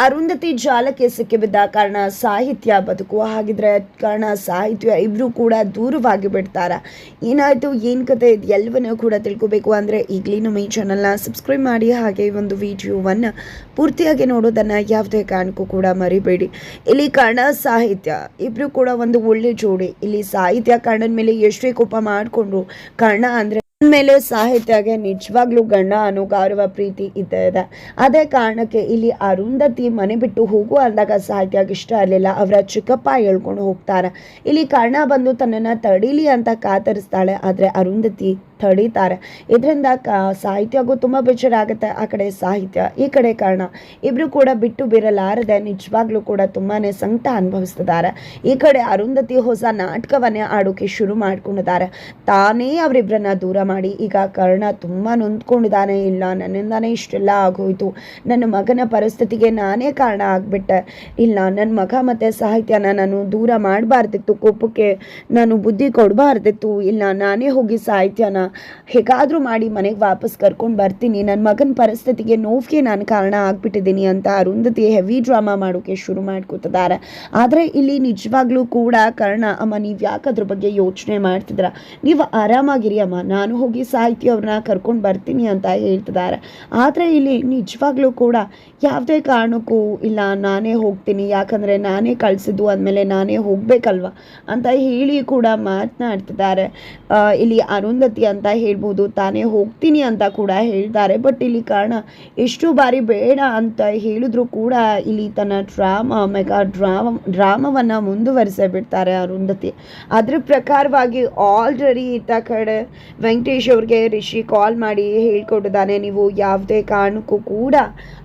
ಅರುಂಧತಿ ಜಾಲಕ್ಕೆ ಸಿಕ್ಕಿಬಿದ್ದ ಕಾರಣ ಸಾಹಿತ್ಯ ಬದುಕುವ ಹಾಗಿದ್ರೆ ಕಾರಣ ಸಾಹಿತ್ಯ ಇಬ್ಬರು ಕೂಡ ದೂರವಾಗಿ ಬಿಡ್ತಾರ? ಏನಾಯಿತು? ಏನು ಕತೆ ಇದು? ಎಲ್ಲವನ್ನೂ ಕೂಡ ತಿಳ್ಕೊಬೇಕು ಅಂದರೆ ಈಗಲೇ ನಮ್ಮ ಈ ಚಾನಲ್ನ ಸಬ್ಸ್ಕ್ರೈಬ್ ಮಾಡಿ ಹಾಗೆ ಈ ಒಂದು ವಿಡಿಯೋವನ್ನು ಪೂರ್ತಿಯಾಗಿ ನೋಡೋದನ್ನು ಯಾವುದೇ ಕಾರಣಕ್ಕೂ ಕೂಡ ಮರಿಬೇಡಿ. ಇಲ್ಲಿ ಕಾರಣ ಸಾಹಿತ್ಯ. ಇಬ್ಬರು ಕೂಡ ಒಂದು ಒಳ್ಳೆ ಜೋಡಿ. ಇಲ್ಲಿ ಸಾಹಿತ್ಯ ಕಾರಣದ ಮೇಲೆ ಎಷ್ಟೇ ಕೋಪ ಮಾಡಿಕೊಂಡ್ರು ಕಾರಣ ಅಂದರೆ ಮೇಲೆ ಸಾಹಿತ್ಯಗೆ ನಿಜವಾಗ್ಲೂ ಗಂಡ ಅನ್ನೋ ಗೌರವ ಪ್ರೀತಿ ಇದ್ದೇ ಇದೆ ಅದೇ ಕಾರಣಕ್ಕೆ ಇಲ್ಲಿ ಅರುಂಧತಿ ಮನೆ ಬಿಟ್ಟು ಹೋಗು ಅಂದಾಗ ಸಾಹಿತ್ಯಗೆ ಇಷ್ಟ ಇರಲಿಲ್ಲ. ಅವರ ಚಿಕ್ಕಪ್ಪ ಹೇಳ್ಕೊಂಡು ಹೋಗ್ತಾರೆ. ಇಲ್ಲಿ ಕರ್ಣ ಬಂದು ತನ್ನನ್ನು ತಡೀಲಿ ಅಂತ ಕಾತರಿಸ್ತಾಳೆ. ಆದರೆ ಅರುಂಧತಿ ತಡೀತಾರೆ. ಇದರಿಂದ ಕ, ಸಾಹಿತ್ಯಗೂ ತುಂಬ ಬೇಜಾರಾಗುತ್ತೆ ಆ ಕಡೆ ಸಾಹಿತ್ಯ, ಈ ಕಡೆ ಕಾರಣ. ಇಬ್ಬರು ಕೂಡ ಬಿಟ್ಟು ಬಿರಲಾರದೆ ನಿಜವಾಗ್ಲೂ ಕೂಡ ತುಂಬಾ ಸಂಕಟ ಅನುಭವಿಸ್ತಿದ್ದಾರೆ. ಈ ಕಡೆ ಅರುಂಧತಿ ಹೊಸ ನಾಟಕವನ್ನೇ ಆಡೋಕೆ ಶುರು ಮಾಡ್ಕೊಂಡಿದ್ದಾರೆ. ತಾನೇ ಅವರಿಬ್ಬರನ್ನ ದೂರ ಮಾಡಿ ಈಗ ಕರ್ಣ ತುಂಬ ನೊಂದ್ಕೊಂಡಿದ್ದಾನೆ. ಇಲ್ಲ, ನನ್ನಿಂದಾನೇ ಇಷ್ಟೆಲ್ಲ ಆಗೋಯ್ತು. ನನ್ನ ಮಗನ ಪರಿಸ್ಥಿತಿಗೆ ನಾನೇ ಕಾರಣ ಆಗಿಬಿಟ್ಟೆ. ಇಲ್ಲ ನನ್ನ ಮಗ ಮತ್ತು ಸಾಹಿತ್ಯನ ನಾನು ದೂರ ಮಾಡಬಾರ್ದಿತ್ತು. ಕೋಪಕ್ಕೆ ನಾನು ಬುದ್ಧಿ ಕೊಡಬಾರ್ದಿತ್ತು. ಇಲ್ಲ, ನಾನೇ ಹೋಗಿ ಸಾಹಿತ್ಯನ ಹೇಗಾದರೂ ಮಾಡಿ ಮನೆಗೆ ವಾಪಸ್ ಕರ್ಕೊಂಡು ಬರ್ತೀನಿ. ನನ್ನ ಮಗನ ಪರಿಸ್ಥಿತಿಗೆ ನೋವಿಗೆ ನಾನು ಕಾರಣ ಆಗಿಬಿಟ್ಟಿದ್ದೀನಿ ಅಂತ ಅರುಂಧತಿ ಹೆವಿ ಡ್ರಾಮಾ ಮಾಡೋಕೆ ಶುರು ಮಾಡ್ಕೋತಿದ್ದಾರೆ. ಆದರೆ ಇಲ್ಲಿ ನಿಜವಾಗ್ಲೂ ಕೂಡ ಕರ್ಣ, ಅಮ್ಮ, ನೀವು ಯಾಕೆ ಅದ್ರ ಬಗ್ಗೆ ಯೋಚನೆ ಮಾಡ್ತಿದ್ರ ನೀವು ಆರಾಮಾಗಿರಿ ಅಮ್ಮ. ನಾನು ಹೋಗಿ ಸಾಹಿತಿ ಅವ್ರನ್ನ ಕರ್ಕೊಂಡು ಬರ್ತೀನಿ ಅಂತ ಹೇಳ್ತಿದ್ದಾರೆ. ಆದರೆ ಇಲ್ಲಿ ನಿಜವಾಗ್ಲೂ ಕೂಡ ಯಾವುದೇ ಕಾರಣಕ್ಕೂ ಇಲ್ಲ, ನಾನೇ ಹೋಗ್ತೀನಿ. ಯಾಕಂದರೆ ನಾನೇ ಕಳಿಸಿದ್ದು ಅಂದಮೇಲೆ ನಾನೇ ಹೋಗಬೇಕಲ್ವ? ಅಂತ ಹೇಳಿ ಕೂಡ ಮಾತನಾಡ್ತಿದ್ದಾರೆ. ಇಲ್ಲಿ ಅರುಂಧತಿ ಅಂತ ಹೇಳ್ಬೋದು. ತಾನೇ ಹೋಗ್ತೀನಿ ಅಂತ ಕೂಡ ಹೇಳ್ತಾರೆ. ಬಟ್ ಇಲ್ಲಿ ಕಾರಣ ಎಷ್ಟು ಬಾರಿ ಬೇಡ ಅಂತ ಹೇಳಿದ್ರು ಕೂಡ ಇಲ್ಲಿ ತನ್ನ ಡ್ರಾಮಾ, ಮೆಗಾ ಡ್ರಾಮ, ಡ್ರಾಮವನ್ನು ಮುಂದುವರಿಸೇ ಬಿಡ್ತಾರೆ ಅರುಂಧತಿ. ಅದ್ರ ಪ್ರಕಾರವಾಗಿ ಆಲ್ರೆಡಿ ಇತ್ತ ಕಡೆ ವೆಂಕಟೇಶ್ ಅವ್ರಿಗೆ ರಿಷಿ ಕಾಲ್ ಮಾಡಿ ಹೇಳ್ಕೊಟ್ಟಿದ್ದಾನೆ. ನೀವು ಯಾವುದೇ ಕಾರಣಕ್ಕೂ ಕೂಡ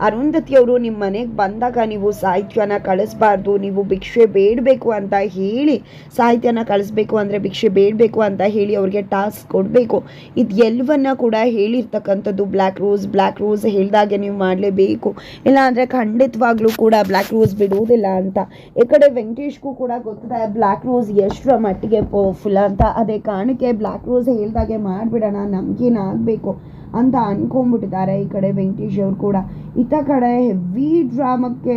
ಅರುಂಧತಿಯವರು ನಿಮ್ಮ ಮನೆಗೆ ಬಂದಾಗ ನೀವು ಸಾಹಿತ್ಯನ ಕಳಿಸ್ಬಾರ್ದು. ನೀವು ಭಿಕ್ಷೆ ಬೇಡಬೇಕು ಅಂತ ಹೇಳಿ ಸಾಹಿತ್ಯನ ಕಳಿಸ್ಬೇಕು ಅಂದರೆ ಭಿಕ್ಷೆ ಬೇಡಬೇಕು ಅಂತ ಹೇಳಿ ಅವ್ರಿಗೆ ಟಾಸ್ಕ್ ಕೊಡಬೇಕು. ಇದು ಎಲ್ಲವನ್ನ ಕೂಡ ಹೇಳಿರ್ತಕ್ಕಂಥದ್ದು ಬ್ಲ್ಯಾಕ್ ರೋಸ್ ಬ್ಲ್ಯಾಕ್ ರೋಸ್ ಹೇಳಿದಾಗೆ ನೀವು ಮಾಡಲೇಬೇಕು. ಇಲ್ಲಾಂದರೆ ಖಂಡಿತವಾಗ್ಲೂ ಕೂಡ ಬ್ಲ್ಯಾಕ್ ರೋಸ್ ಬಿಡುವುದಿಲ್ಲ ಅಂತ. ಈ ಕಡೆ ವೆಂಕಟೇಶ್ಗೂ ಕೂಡ ಗೊತ್ತಿದೆ ಬ್ಲ್ಯಾಕ್ ರೋಸ್ ಎಷ್ಟರ ಮಟ್ಟಿಗೆ ಪವರ್ಫುಲ್ ಅಂತ. ಅದೇ ಕಾರಣಕ್ಕೆ ಬ್ಲ್ಯಾಕ್ ರೋಸ್ ಹೇಳ್ದಾಗೆ ಮಾಡಿಬಿಡೋಣ, ನಮಗೇನಾಗಬೇಕು ಅಂತ ಅನ್ಕೊಂಡ್ಬಿಟ್ಟಿದ್ದಾರೆ ಈ ಕಡೆ ವೆಂಕಟೇಶ್ ಅವರು ಕೂಡ. ಇತ್ತ ಕಡೆ ಹೆವಿ ಡ್ರಾಮಕ್ಕೆ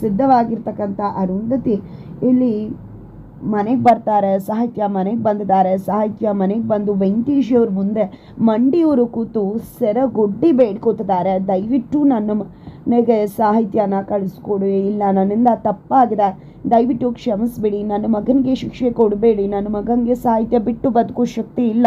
ಸಿದ್ಧವಾಗಿರ್ತಕ್ಕಂಥ ಅರುಂಧತಿ, ಇಲ್ಲಿ ಮನೆಗೆ ಬರ್ತಾರೆ ಸಾಹಿತ್ಯ ಮನೆಗೆ ಬಂದಿದ್ದಾರೆ. ಸಾಹಿತ್ಯ ಮನೆಗೆ ಬಂದು ವೆಂಕಟೇಶ್ ಮುಂದೆ ಮಂಡಿಯವರು ಕೂತು ಸೆರಗೊಡ್ಡಿ ಬೇಡ್ಕೊತಿದ್ದಾರೆ. ದಯವಿಟ್ಟು ನನ್ನ ಮನೆಗೆ ಸಾಹಿತ್ಯನ ಕಳಿಸ್ಕೊಡಿ. ಇಲ್ಲ, ನನ್ನಿಂದ ತಪ್ಪಾಗಿದೆ. ದಯವಿಟ್ಟು ಕ್ಷಮಿಸ್ಬಿಡಿ. ನನ್ನ ಮಗನಿಗೆ ಶಿಕ್ಷೆ ಕೊಡಬೇಡಿ. ನನ್ನ ಮಗನಿಗೆ ಸಾಹಿತ್ಯ ಬಿಟ್ಟು ಬದುಕೋ ಶಕ್ತಿ ಇಲ್ಲ.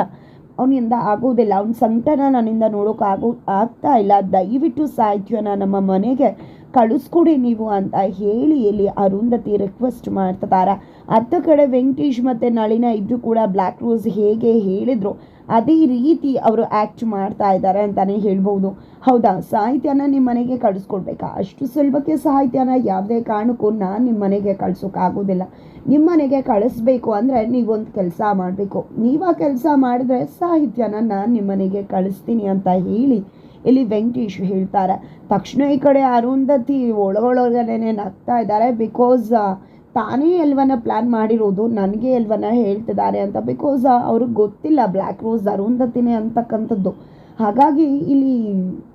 ಅವನಿಂದ ಆಗೋದಿಲ್ಲ. ಅವ್ನ ಸಂಕಟನ ನನ್ನಿಂದ ನೋಡೋಕ್ಕಾಗೋ ಆಗ್ತಾ ಇಲ್ಲ. ದಯವಿಟ್ಟು ಸಾಹಿತ್ಯನ ನಮ್ಮ ಮನೆಗೆ ಕಳಿಸ್ಕೊಡಿ ನೀವು ಅಂತ ಹೇಳಿ ಇಲ್ಲಿ ಅರುಂಧತಿ ರಿಕ್ವೆಸ್ಟ್ ಮಾಡ್ತಿದ್ದಾರೆ. ಅತ್ತ ಕಡೆ ವೆಂಕಟೇಶ್ ಮತ್ತು ನಳಿನ ಇಬ್ಬರು ಕೂಡ ಬ್ಲ್ಯಾಕ್ ರೋಸ್ ಹೇಗೆ ಹೇಳಿದ್ರು, ಅದೇ ರೀತಿ ಅವರು ಆ್ಯಕ್ಟ್ ಮಾಡ್ತಾ ಇದ್ದಾರೆ ಅಂತಲೇ ಹೇಳ್ಬೋದು ಹೌದಾ? ಸಾಹಿತ್ಯನ ನಿಮ್ಮ ಮನೆಗೆ ಕಳಿಸ್ಕೊಡ್ಬೇಕಾ? ಅಷ್ಟು ಸುಲಭಕ್ಕೆ ಸಾಹಿತ್ಯನ ಯಾವುದೇ ಕಾರಣಕ್ಕೂ ನಾನು ನಿಮ್ಮ ಮನೆಗೆ ಕಳ್ಸೋಕ್ಕಾಗೋದಿಲ್ಲ ನಿಮ್ಮ ಮನೆಗೆ ಕಳಿಸ್ಬೇಕು ಅಂದರೆ ನೀವೊಂದು ಕೆಲಸ ಮಾಡಬೇಕು. ನೀವು ಆ ಕೆಲಸ ಮಾಡಿದ್ರೆ ಸಾಹಿತ್ಯನ ನಾನು ನಿಮ್ಮ ಮನೆಗೆ ಕಳಿಸ್ತೀನಿ ಅಂತ ಹೇಳಿ ಇಲ್ಲಿ ವೆಂಕಟೇಶ್ ಹೇಳ್ತಾರೆ, ತಕ್ಷಣ ಈ ಕಡೆ ಅರುಂಧತಿ ಒಳಗೊಳಗಡೆನೆ ನಗ್ತಾ ಇದ್ದಾರೆ ಬಿಕಾಸ್ ತಾನೇ ಎಲ್ವನ್ನ ಪ್ಲ್ಯಾನ್ ಮಾಡಿರೋದು, ನನಗೆ ಎಲ್ವನ್ನ ಹೇಳ್ತಿದ್ದಾರೆ ಅಂತ ಬಿಕಾಸ್ ಅವ್ರಿಗೆ ಗೊತ್ತಿಲ್ಲ ಬ್ಲ್ಯಾಕ್ ರೋಸ್ ಅರುಂಧತಿನೇ ಅಂತಕ್ಕಂಥದ್ದು. ಹಾಗಾಗಿ ಇಲ್ಲಿ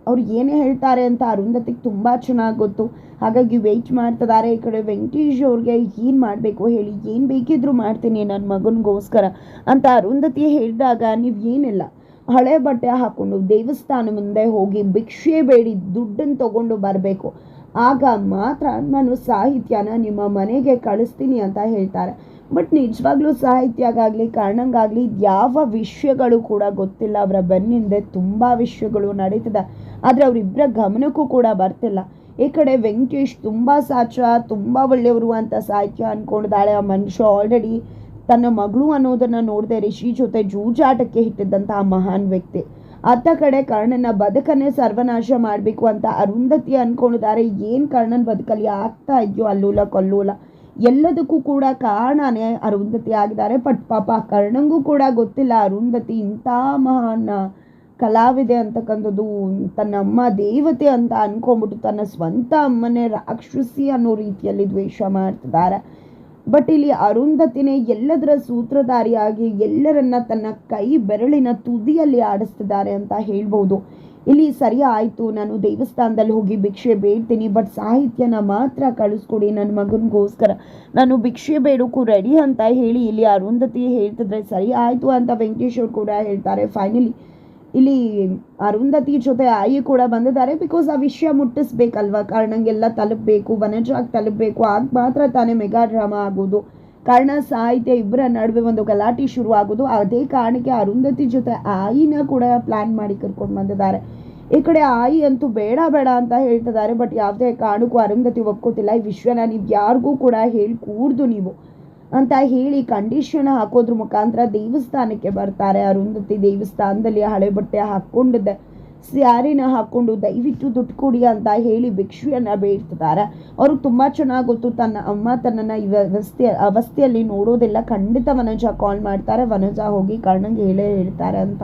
ಅವ್ರು ಏನೇ ಹೇಳ್ತಾರೆ ಅಂತ ಅರುಂಧತಿಗೆ ತುಂಬ ಚೆನ್ನಾಗಿ ಗೊತ್ತು. ಹಾಗಾಗಿ ವೆಯ್ಟ್ ಮಾಡ್ತಿದ್ದಾರೆ ಈ ಕಡೆ ವೆಂಕಟೇಶ್ ಅವ್ರಿಗೆ, ಏನು ಮಾಡಬೇಕು ಹೇಳಿ, ಏನು ಬೇಕಿದ್ರು ಮಾಡ್ತೀನಿ ನನ್ನ ಮಗನಿಗೋಸ್ಕರ ಅಂತ ಅರುಂಧತಿ ಹೇಳಿದಾಗ, ನೀವು ಏನಿಲ್ಲ ಹಳೆ ಬಟ್ಟೆ ಹಾಕ್ಕೊಂಡು ದೇವಸ್ಥಾನ ಮುಂದೆ ಹೋಗಿ ಭಿಕ್ಷೆ ಬೇಡಿ ದುಡ್ಡನ್ನು ತಗೊಂಡು ಬರಬೇಕು. ಆಗ ಮಾತ್ರ ನಾನು ಸಾಹಿತ್ಯನ ನಿಮ್ಮ ಮನೆಗೆ ಕಳಿಸ್ತೀನಿ ಅಂತ ಹೇಳ್ತಾರೆ. ಬಟ್ ನಿಜವಾಗ್ಲೂ ಸಾಹಿತ್ಯಗಾಗಲಿ, ಕಾರಣಂಗಾಗಲಿ ಯಾವ ವಿಷಯಗಳು ಕೂಡ ಗೊತ್ತಿಲ್ಲ. ಅವರ ಬೆನ್ನಿಂದೆ ತುಂಬ ವಿಷಯಗಳು ನಡೀತಿದೆ. ಆದರೆ ಅವರಿಬ್ಬರ ಗಮನಕ್ಕೂ ಕೂಡ ಬರ್ತಿಲ್ಲ. ಈ ಕಡೆ ವೆಂಕಟೇಶ್ ತುಂಬ ಸಾಚ, ತುಂಬ ಒಳ್ಳೆಯವರು ಅಂತ ಸಾಹಿತ್ಯ ಅಂದ್ಕೊಂಡಿದ್ದಾಳೆ ಆ ಮನುಷ್ಯ ಆಲ್ರೆಡಿ ತನ್ನ ಮಗಳು ಅನ್ನೋದನ್ನು ನೋಡದೆ ರಿಷಿ ಜೊತೆ ಜೂಜಾಟಕ್ಕೆ ಇಟ್ಟಿದ್ದಂತಹ ಮಹಾನ್ ವ್ಯಕ್ತಿ. ಅತ್ತ ಕಡೆ ಕರ್ಣನ ಬದುಕನ್ನೇ ಸರ್ವನಾಶ ಮಾಡಬೇಕು ಅಂತ ಅರುಂಧತಿ ಅನ್ಕೊಂಡಿದ್ದಾರೆ. ಏನು ಕರ್ಣನ ಬದುಕಲ್ಲಿ ಆಗ್ತಾ ಇದೆಯೋ ಅಲ್ಲೂಲ ಕೊಲ್ಲೂಲ. ಎಲ್ಲದಕ್ಕೂ ಕೂಡ ಕಾರಣನೇ ಅರುಂಧತಿ ಆಗಿದ್ದಾರೆ. ಬಟ್ ಪಾಪ ಕರ್ಣಂಗೂ ಕೂಡ ಗೊತ್ತಿಲ್ಲ ಅರುಂಧತಿ ಇಂಥ ಮಹಾನ್ ಕಲಾವಿದೆ ಅಂತಕ್ಕಂಥದ್ದು ತನ್ನ ಅಮ್ಮ ದೇವತೆ ಅಂತ ಅನ್ಕೊಂಬಿಟ್ಟು ತನ್ನ ಸ್ವಂತ ಅಮ್ಮನೇ ರಾಕ್ಷಸಿ ಅನ್ನೋ ರೀತಿಯಲ್ಲಿ ದ್ವೇಷ ಮಾಡ್ತಿದ್ದಾರೆ. ಬಟ್ ಇಲ್ಲಿ ಅರುಂಧತಿನೇ ಎಲ್ಲದರ ಸೂತ್ರಧಾರಿಯಾಗಿ ಎಲ್ಲರನ್ನ ತನ್ನ ಕೈ ಬೆರಳಿನ ತುದಿಯಲ್ಲಿ ಆಡಿಸ್ತಿದ್ದಾರೆ ಅಂತ ಹೇಳ್ಬೋದು. ಇಲ್ಲಿ ಸರಿ ಆಯಿತು, ನಾನು ದೇವಸ್ಥಾನದಲ್ಲಿ ಹೋಗಿ ಭಿಕ್ಷೆ ಬೇಡ್ತೀನಿ, ಬಟ್ ಸಾಹಿತ್ಯನ ಮಾತ್ರ ಕಳಿಸ್ಕೊಡಿ ನನ್ನ ಮಗನಿಗೋಸ್ಕರ. ನಾನು ಭಿಕ್ಷೆ ಬೇಡೋಕ್ಕೂ ರೆಡಿ ಅಂತ ಹೇಳಿ ಇಲ್ಲಿ ಅರುಂಧತಿ ಹೇಳ್ತಿದ್ರೆ ಸರಿ ಆಯಿತು ಅಂತ ವೆಂಕಟೇಶ್ವರ್ ಕೂಡ ಹೇಳ್ತಾರೆ ಫೈನಲಿ ಇಲ್ಲಿ ಅರುಂಧತಿ ಜೊತೆ ಆಯಿ ಕೂಡ ಬಂದಿದ್ದಾರೆ. ಬಿಕಾಸ್ ಆ ವಿಷಯ ಮುಟ್ಟಿಸ್ಬೇಕಲ್ವಾ? ಕಾರಣಂಗೆಲ್ಲ ತಲುಪಬೇಕು, ವನಜಾಗ್ ತಲುಪಬೇಕು, ಆಗ ಮಾತ್ರ ತಾನೇ ಮೆಗಾ ಡ್ರಾಮಾ ಆಗೋದು. ಕಾರಣ ಸಾಹಿತ್ಯ ಇಬ್ಬರ ನಡುವೆ ಒಂದು ಗಲಾಟೆ ಶುರು ಆಗೋದು ಅದೇ ಕಾರಣಕ್ಕೆ ಅರುಂಧತಿ ಜೊತೆ ಆಯಿನ ಕೂಡ ಪ್ಲಾನ್ ಮಾಡಿ ಕರ್ಕೊಂಡು ಬಂದಿದ್ದಾರೆ. ಈ ಕಡೆ ಆಯಿ ಅಂತೂ ಬೇಡ ಬೇಡ ಅಂತ ಹೇಳ್ತಿದ್ದಾರೆ ಬಟ್ ಯಾವುದೇ ಕಾರಣಕ್ಕೂ ಅರುಂಧತಿ ಒಪ್ಕೋತಿಲ್ಲ. ಈ ವಿಷಯನ ನೀವು ಯಾರಿಗೂ ಕೂಡ ಹೇಳಿ ಕೂಡ್ದು ನೀವು. ಅಂತ ಹೇಳಿ ಕಂಡೀಷನ್ ಹಾಕೋದ್ರ ಮುಖಾಂತರ ದೇವಸ್ಥಾನಕ್ಕೆ ಬರ್ತಾರೆ. ಅರುಂಧತಿ ದೇವಸ್ಥಾನದಲ್ಲಿ ಹಳೆ ಬಟ್ಟೆ ಹಾಕ್ಕೊಂಡಿದ್ದೆ ಸ್ಯಾರಿನ ಹಾಕ್ಕೊಂಡು ದಯವಿಟ್ಟು ದುಡ್ಡು ಕೊಡಿ ಅಂತ ಹೇಳಿ ಭಿಕ್ಷೆಯನ್ನ ಬೇಡ್ತಿದ್ದಾರೆ. ಅವ್ರಿಗೆ ತುಂಬ ಚೆನ್ನಾಗಿ ಗೊತ್ತು ತನ್ನ ಅಮ್ಮ ತನ್ನನ್ನು ಈ ವ್ಯವಸ್ಥೆ, ಅವಸ್ಥೆಯಲ್ಲಿ ನೋಡೋದೆಲ್ಲ ಖಂಡಿತ ವನಜ ಕಾಲ್ ಮಾಡ್ತಾರೆ. ವನಜ ಹೋಗಿ ಕರ್ಣಂಗೆ ಹೇಳೇ ಹೇಳ್ತಾರೆ ಅಂತ.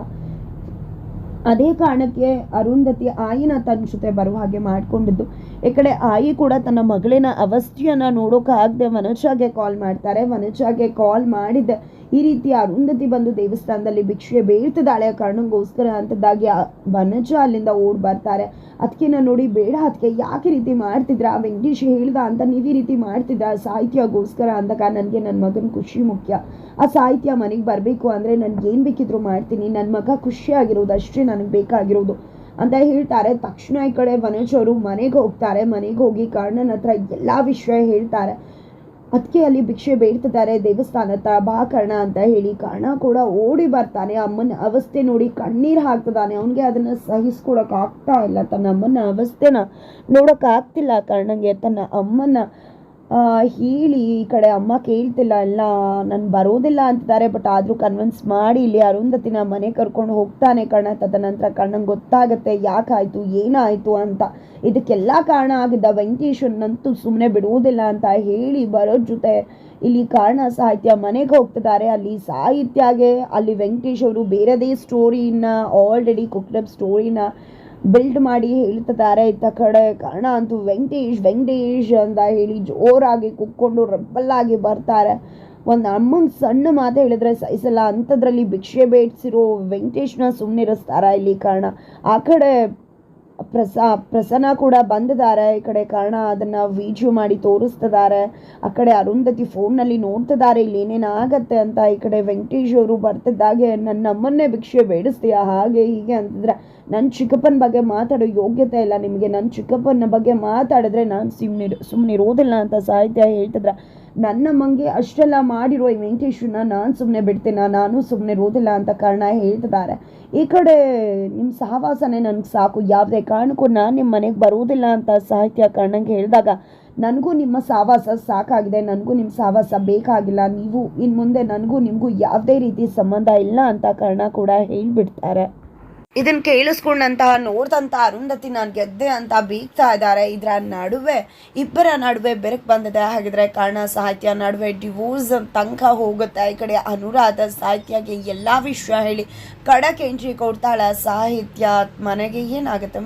ಅದೇ ಕಾರಣಕ್ಕೆ ಅರುಂಧತಿ ಆಯಿನ ತನ್ನ ಜೊತೆ ಬರುವ ಹಾಗೆ ಮಾಡ್ಕೊಂಡಿದ್ದು. ಈ ಕಡೆ ಆಯಿ ಕೂಡ ತನ್ನ ಮಗಳಿನ ಅವಸ್ಥೆಯನ್ನು ನೋಡೋಕ್ಕಾಗದೆ ವನಜಾಗೆ ಕಾಲ್ ಮಾಡ್ತಾರೆ. ವನಜಾಗೆ ಕಾಲ್ ಮಾಡಿದ್ದೆ ಈ ರೀತಿ ಅರುಂಧತಿ ಬಂದು ದೇವಸ್ಥಾನದಲ್ಲಿ ಭಿಕ್ಷೆ ಬೇಡ್ತಿದ್ದಾಳೆ. ಕಾರಣಕ್ಕೋಸ್ಕರ ಅಂತದಾಗಿ ವನಜ ಅಲ್ಲಿಂದ ಓಡ್ ಬರ್ತಾರೆ. ಅದಕ್ಕಿನ್ನ ನೋಡಿ ಬೇಡ ಅದಕ್ಕೆ ಯಾಕೆ ರೀತಿ ಮಾಡ್ತಿದ್ರ? ವೆಂಕಟೇಶ್ ಹೇಳ್ದ ಅಂತ ನೀವು ಈ ರೀತಿ ಮಾಡ್ತಿದ್ರ? ಸಾಹಿತ್ಯಗೋಸ್ಕರ ಅಂದಾಗ ನನಗೆ ನನ್ನ ಮಗನ ಖುಷಿ ಮುಖ್ಯ. ಆ ಸಾಹಿತ್ಯ ಮನೆಗೆ ಬರಬೇಕು ಅಂದರೆ ನನಗೆ ಏನು ಬೇಕಿದ್ರು ಮಾಡ್ತೀನಿ. ನನ್ನ ಮಗ ಖುಷಿಯಾಗಿರೋದು ಅಷ್ಟೇ, ನನಗೆ ಬೇಕಾಗಿರೋದು. ಅಂತ ಹೇಳ್ತಾರೆ. ತಕ್ಷಣ ಈ ಕಡೆ ವನಜರು ಮನೆಗೆ ಹೋಗ್ತಾರೆ. ಮನೆಗೆ ಹೋಗಿ ಕರ್ಣನ ಹತ್ರ ಎಲ್ಲ ವಿಷಯ ಹೇಳ್ತಾರೆ. ಅದಕ್ಕೆ ಅಲ್ಲಿ ಭಿಕ್ಷೆ ಬೇಡ್ತಿದ್ದಾರೆ ದೇವಸ್ಥಾನ ಹತ್ರ, ಬಾ ಕರ್ಣ ಅಂತ ಹೇಳಿ ಕರ್ಣ ಕೂಡ ಓಡಿ ಬರ್ತಾನೆ. ಅಮ್ಮನ ಅವಸ್ಥೆ ನೋಡಿ ಕಣ್ಣೀರು ಹಾಕ್ತಿದ್ದಾನೆ. ಅವನಿಗೆ ಅದನ್ನು ಸಹಿಸ್ಕೊಳಕ್ ಆಗ್ತಾ ಇಲ್ಲ. ತನ್ನ ಅಮ್ಮನ ಅವಸ್ಥೆನ ನೋಡೋಕ್ಕಾಗ್ತಿಲ್ಲ ಕರ್ಣಂಗೆ. ತನ್ನ ಅಮ್ಮನ ಹೇಳಿ ಈ ಕಡೆ ಅಮ್ಮ ಕೇಳ್ತಿಲ್ಲ ಎಲ್ಲ ನಾನು ಬರೋದಿಲ್ಲ ಅಂತಿದ್ದಾರೆ ಬಟ್ ಆದರೂ ಕನ್ವಿನ್ಸ್ ಮಾಡಿ ಇಲ್ಲಿ ಅರುಂಧತಿನ ಮನೆ ಕರ್ಕೊಂಡು ಹೋಗ್ತಾನೆ ಕರ್ಣ ತದನಂತರ ಕಣ್ಣಂಗೆ ಗೊತ್ತಾಗುತ್ತೆ, ಯಾಕಾಯಿತು, ಏನಾಯಿತು ಅಂತ. ಇದಕ್ಕೆಲ್ಲ ಕಾರಣ ಆಗಿದ್ದ ವೆಂಕಟೇಶನ್ನಂತೂ ಸುಮ್ಮನೆ ಬಿಡುವುದಿಲ್ಲ ಅಂತ ಹೇಳಿ ಬರೋ ಜೊತೆ ಇಲ್ಲಿ ಕಾರಣ ಸಾಹಿತ್ಯ ಮನೆಗೆ ಹೋಗ್ತಿದ್ದಾರೆ. ಅಲ್ಲಿ ಸಾಹಿತ್ಯಗೆ ಅಲ್ಲಿ ವೆಂಕಟೇಶ್ ಅವರು ಬೇರೆದೇ ಸ್ಟೋರಿನ ಆಲ್ರೆಡಿ ಕುಕ್ಡಪ್ ಸ್ಟೋರಿನ ಬಿಲ್ಡ್ ಮಾಡಿ ಹೇಳ್ತಿದ್ದಾರೆ. ಇತ್ತ ಕಡೆ ಕಾರಣ ಅಂತೂ ವೆಂಕಟೇಶ್ ವೆಂಕಟೇಶ್ ಅಂತ ಹೇಳಿ ಜೋರಾಗಿ ಕುಕ್ಕೊಂಡು ರಬ್ಬಲ್ಲಾಗಿ ಬರ್ತಾರೆ. ಒಂದು ಅಮ್ಮಂಗೆ ಸಣ್ಣ ಮಾತು ಹೇಳಿದ್ರೆ ಸಹಿಸಲ್ಲ. ಅಂಥದ್ರಲ್ಲಿ ಭಿಕ್ಷೆ ಬೇಡಿಸಿರೋ ವೆಂಕಟೇಶ್ನ ಸುಮ್ಮನಿರಿಸ್ತಾರ ಇಲ್ಲಿ ಕಾರಣ? ಆ ಕಡೆ ಪ್ರಸ, ಪ್ರಸನ್ನ ಕೂಡ ಬಂದಿದ್ದಾರೆ. ಈ ಕಡೆ ಕಾರಣ ಅದನ್ನು ವಿಡಿಯೋ ಮಾಡಿ ತೋರಿಸ್ತಿದ್ದಾರೆ. ಆ ಕಡೆ ಅರುಂಧತಿ ಫೋನ್ನಲ್ಲಿ ನೋಡ್ತಿದ್ದಾರೆ. ಇಲ್ಲಿ ಏನೇನು ಆಗತ್ತೆ ಅಂತ ಈ ಕಡೆ ವೆಂಕಟೇಶ್ ಅವರು ಬರ್ತಿದ್ದಾಗೆ. ನನ್ನ ನಮ್ಮನ್ನೇ ಭಿಕ್ಷೆ ಬೇಡಿಸ್ತೀಯ? ಹಾಗೆ ಹೀಗೆ ಅಂತಂದ್ರೆ ನನ್ನ ಚಿಕ್ಕಪ್ಪನ ಬಗ್ಗೆ ಮಾತಾಡೋ ಯೋಗ್ಯತೆ ಇಲ್ಲ. ನಿಮಗೆ ನನ್ನ ಚಿಕ್ಕಪ್ಪನ ಬಗ್ಗೆ ಮಾತಾಡಿದ್ರೆ ನಾನು ಸುಮ್ಮನಿರು ಸುಮ್ಮನಿರೋದಿಲ್ಲ ಅಂತ ಸಾಹಿತ್ಯ ಹೇಳ್ತಿದ್ರೆ ನನ್ನ ಮಂಗೆ ಅಷ್ಟೆಲ್ಲ ಮಾಡಿರೋ ಈ ನಾನು ಸುಮ್ಮನೆ ಬಿಡ್ತೀನ, ನಾನು ಸುಮ್ಮನೆ ಇರೋದಿಲ್ಲ ಅಂತ ಕಾರಣ ಹೇಳ್ತಿದ್ದಾರೆ. ಈ ಕಡೆ ನಿಮ್ಮ ಸಹವಾಸನೇ ನನಗೆ ಸಾಕು. ಯಾವುದೇ ಕಾರಣಕ್ಕೂ ನಾನು ನಿಮ್ಮ ಮನೆಗೆ ಬರೋದಿಲ್ಲ ಅಂತ ಸಾಹಿತ್ಯ ಕಾರಣಂಗೆ ಹೇಳಿದಾಗ ನನಗೂ ನಿಮ್ಮ ಸಹವಾಸ ಸಾಕಾಗಿದೆ, ನನಗೂ ನಿಮ್ಮ ಸಹವಾಸ ಬೇಕಾಗಿಲ್ಲ. ನೀವು ಇನ್ನು ಮುಂದೆ ನನಗೂ ನಿಮಗೂ ಯಾವುದೇ ರೀತಿ ಸಂಬಂಧ ಇಲ್ಲ ಅಂತ ಕಾರಣ ಕೂಡ ಹೇಳಿಬಿಡ್ತಾರೆ. ಇದನ್ನ ಕೇಳಿಸ್ಕೊಂಡಂತಹ ನೋಡ್ದಂತ ಅರುಂಧತಿ ನಾನು ಗೆದ್ದೆ ಅಂತ ಬೀಗ್ತಾ ಇದ್ದಾರೆ. ಇದರ ನಡುವೆ ಇಬ್ಬರ ನಡುವೆ ಬೆರಕ್ ಬಂದಿದೆ. ಹಾಗಿದ್ರೆ ಕಾರಣ ಸಾಹಿತ್ಯ ನಡುವೆ ಡಿವೋರ್ಸ್ ತನಕ ಹೋಗುತ್ತೆ. ಈ ಕಡೆ ಅನುರಾಧ ಸಾಹಿತ್ಯಗೆ ಎಲ್ಲ ವಿಷಯ ಹೇಳಿ ಕಡಕ್ ಎಂಟ್ರಿ ಕೊಡ್ತಾಳೆ. ಸಾಹಿತ್ಯ ಮನೆಗೆ ಏನಾಗುತ್ತೆ?